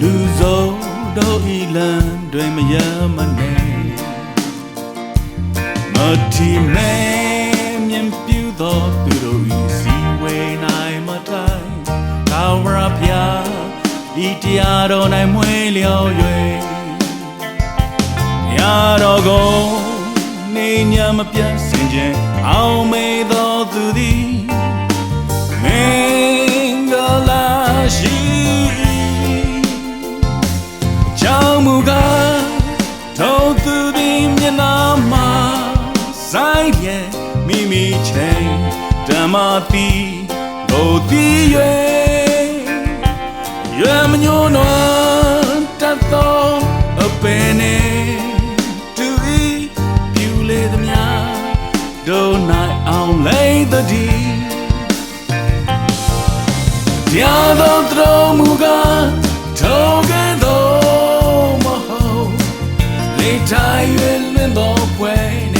လူစုံတို့ဤလမ်းတွေမရမနေမတိမဲမြင်ပြူသောသူတို့ဤစီဝေနိုင်မတိုင်ကောင်းရဖျားဤတရားတော်၌မွေးလျော်၍ရာတော်ကိုနေညမပြတ်စင်ခြင်းအောင်မေသောသူသည် ဆိုင်ရဲ့မိမိချိန်ဓမ္မတိဘုဒ္ဓရဲ့ရွယ်မညိုးနွမ်းတတ်သောအပင်နဲ့တူဤပြူလေသမျှဒိုနိုင်အောင်လေးသတည်းတရားတော်တော်မူကားထိုကဲ့သို့မဟုတ်လေတိုင်းရွယ်လွင်သောပွဲနဲ့လူ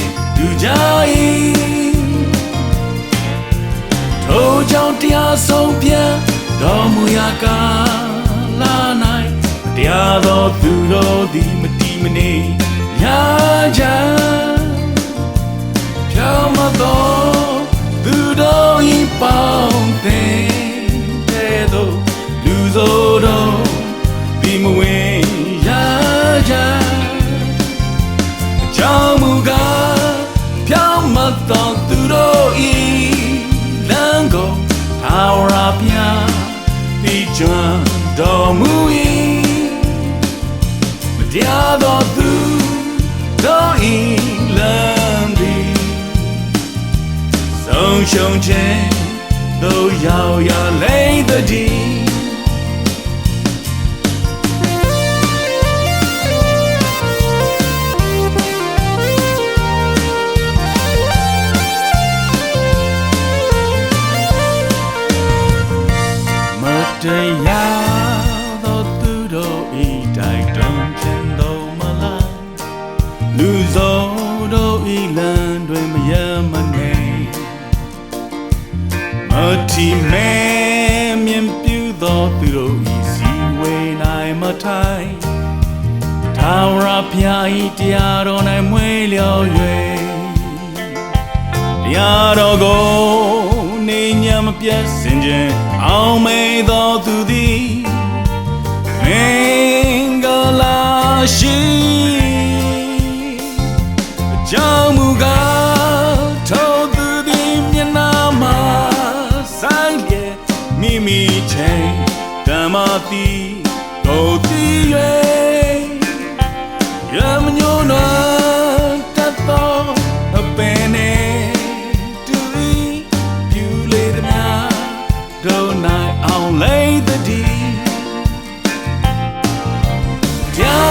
ကြ၏ထိုကြောင့်တရားဆုံးပြန်တော်မူရာကာလာ၌တရားတော်သူတော်သည်မတီးမနေရာကြဖြောင်းမတော်သူတော်ဤပေါင်းတဲ့တဲ့သို့လူစိုးတော် ကျွမ်းတော်မူ၏မတရားတော်သူတော်ဤလမ်းသည်ဆုံးရှုံးခြင်းတို့ရောက်ရလိမ့် တည်းမတရားသောသူတို့ဤတိုက်တွန်းခြင်းတို့မလားလူစုံတို့ဤလမ်းတွင်မရမနေမတိမဲမြင်ပြူသောသူတို့ဤစီဝေနိုင်မထိုင်ထာဝရဘုရားဤတရားတော်၌မွေးလျော်၍တရားတော်ကိုနေညမပြတ်စင်ခြင်း အောင်မေသောသူသည်မင်္ဂလာရှိအကြောင်းမူကားထိုသူသည်မျက်နှာမှာဆိုင်လျက်မိမိချိန်ဓမ္မတိကိုသိ၍ရမညိုး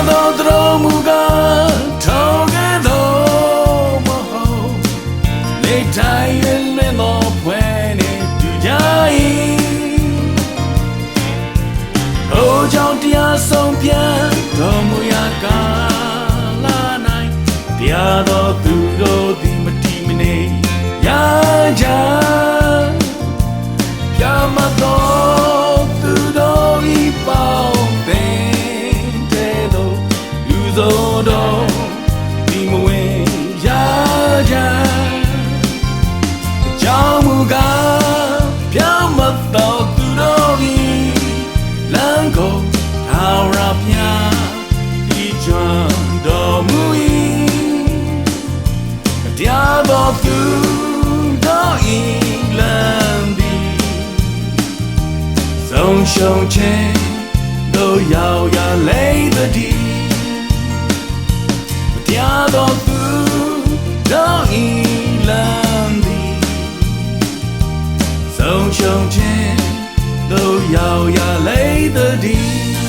တရားတော်တော်မူကားထောင်ကဲ့သို့မဟုတ်လေတိုင်းရင်းလွင်သောဖွဲနေတူကြ၏ဟိုကြောင့်တရားဆုံးပြန်တော်မူရာကာလ၌တရားတော်သူတို့သည်မတီမနေရကြ ရှုံးခြင်းတို့ရောက်ရလေသတည်းတရားတော်သူတို့ဤလမ်းသည်ဆုံးရှုံးခြင်းတို့ရောက်ရလေသတည်း